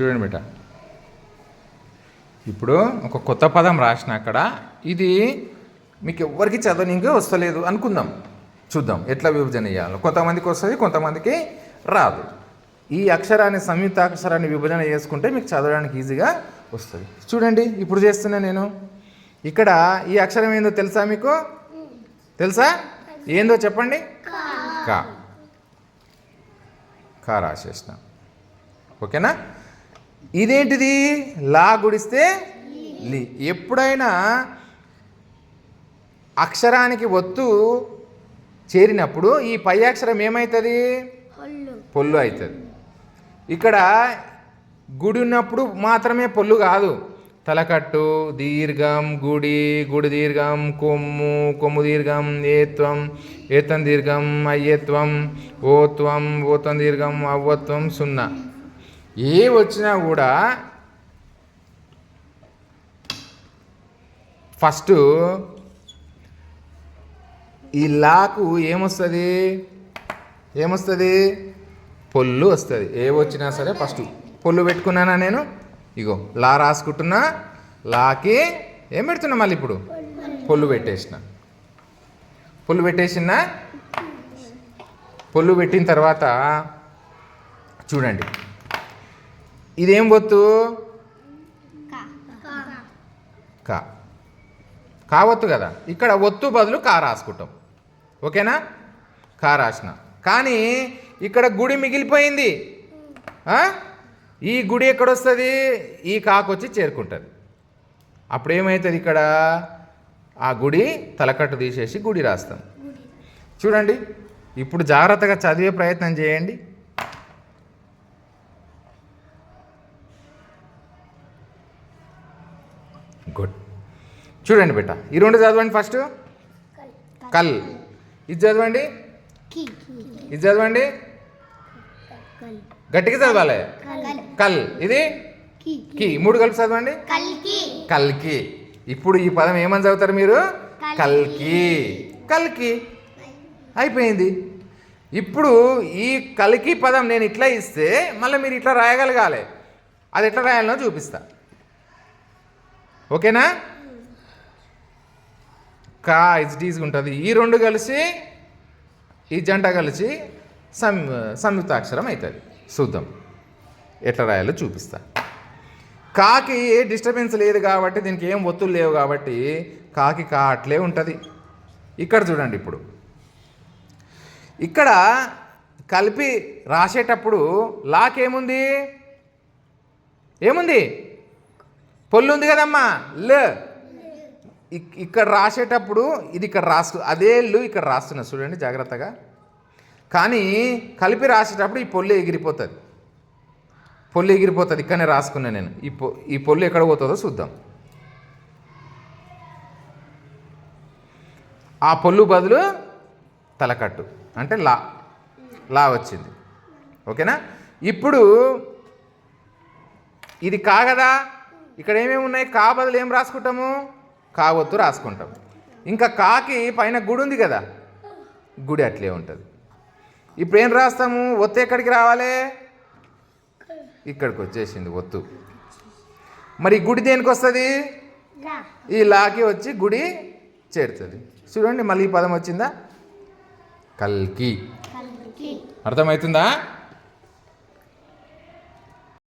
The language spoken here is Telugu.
చూడండి బిడ్డ ఇప్పుడు ఒక కొత్త పదం రాసిన అక్కడ ఇది మీకు ఎవ్వరికి చదవనీకి వస్తలేదు అనుకుందాం. చూద్దాం ఎట్లా విభజన చేయాలో. కొంతమందికి వస్తుంది కొంతమందికి రాదు. ఈ అక్షరాన్ని సంయుక్త అక్షరాన్ని విభజన చేసుకుంటే మీకు చదవడానికి ఈజీగా వస్తుంది. చూడండి ఇప్పుడు చేస్తున్నా నేను. ఇక్కడ ఈ అక్షరం ఏందో తెలుసా మీకు? తెలుసా? ఏందో చెప్పండి? కా. కా రాసేసిన. ఓకేనా? ఇదేంటిది? లా గుడిస్తే లి. ఎప్పుడైనా అక్షరానికి ఒత్తు చేరినప్పుడు ఈ పై అక్షరం ఏమవుతుంది పొల్లు. అవుతుంది ఇక్కడ గుడి ఉన్నప్పుడు మాత్రమే పొల్లు కాదు. తలకట్టు దీర్ఘం గుడి గుడి దీర్ఘం కొమ్ము కొమ్ము దీర్ఘం ఏత్వం ఏతం దీర్ఘం అయ్యత్వం ఓత్వం ఓత్వం దీర్ఘం అవ్వత్వం సున్నా. ఏ వచ్చినా కూడా ఫస్ట్ ఈ లాకు ఏమొస్తుంది? ఏమొస్తుంది? పొల్లు వస్తుంది. ఏ వచ్చినా సరే ఫస్ట్ పొల్లు పెట్టుకున్నానా నేను? ఇగో లా రాసుకుంటున్నా. లాకి ఏం పెడుతున్నా మళ్ళీ ఇప్పుడు? పొల్లు పెట్టేసిన. పొల్లు పెట్టేసిన పొల్లు పెట్టిన తర్వాత చూడండి. ఇదేం ఒత్తు కా. కావత్తు కదా? ఇక్కడ ఒత్తు బదులు కా రాసుకుంటాం. ఓకేనా? కా రాసిన. కానీ ఇక్కడ గుడి మిగిలిపోయింది. ఆ? ఈ గుడి ఎక్కడొస్తుంది? ఈ కాకొచ్చి చేరుకుంటుంది. అప్పుడు ఏమవుతుంది ఇక్కడ? ఆ గుడి తలకట్టు తీసేసి గుడి రాస్తాం. చూడండి. ఇప్పుడు జాగ్రత్తగా చదివే ప్రయత్నం చేయండి. గుడ్. చూడండి బిడ్డ ఈ రెండు చదవండి ఫస్ట్ కల్. ఇది చదవండి. ఇది చదవండి. గట్టిగా చదవాలి. కల్. ఇది? కి. మూడు కలిపి చదవండి. కల్కి కల్కి. ఇప్పుడు ఈ పదం ఏమని చదువుతారు మీరు? కల్కి. కల్కి. అయిపోయింది. ఇప్పుడు ఈ కల్కి పదం నేను ఇట్లా ఇస్తే మళ్ళీ మీరు ఇట్లా రాయగలగాలి. అది ఎట్లా రాయాలనో చూపిస్తా. ఓకేనా? కా హెచ్డీస్గా ఉంటుంది. ఈ రెండు కలిసి ఈ జంట కలిసి సం సంయుక్తాక్షరం అవుతుంది చూద్దాం. ఎట్లా రాయాలో చూపిస్తా. కాకి ఏ డిస్టర్బెన్స్ లేదు కాబట్టి దీనికి ఏం ఒత్తులు లేవు కాబట్టి కాకి కా అట్లే ఉంటుంది. ఇక్కడ చూడండి ఇప్పుడు. ఇక్కడ కలిపి రాసేటప్పుడు లాకేముంది ఏముంది? పొల్లు ఉంది కదమ్మా. ల. ఇక్కడ రాసేటప్పుడు ఇది ఇక్కడ రాస్తు అదే లు ఇక్కడ రాస్తున్నా చూడండి జాగ్రత్తగా. కానీ కలిపి రాసేటప్పుడు ఈ పొల్లు ఎగిరిపోతుంది. పొల్లు ఎగిరిపోతుంది ఇక్కడనే రాసుకున్నా నేను. ఈ పొ ఈ పొల్లు ఎక్కడ పోతుందో చూద్దాం. ఆ పొల్లు బదులు తలకట్టు. అంటే లా లా వచ్చింది. ఓకేనా? ఇప్పుడు ఇది కాగదా? ఇక్కడ ఏమేమి ఉన్నాయి? కా బదులు ఏం రాసుకుంటాము? కావత్తు రాసుకుంటాం. ఇంకా కాకి పైన గుడి ఉంది కదా? గుడి అట్లే ఉంటుంది. ఇప్పుడు ఏం రాస్తాము? ఒత్తు ఎక్కడికి రావాలి? ఇక్కడికి వచ్చేసింది ఒత్తు. మరి గుడి దేనికి వస్తుంది? ఈ లాకి వచ్చి గుడి చేరుతుంది. చూడండి మళ్ళీ ఈ పదం వచ్చిందా? కల్కి. అర్థమవుతుందా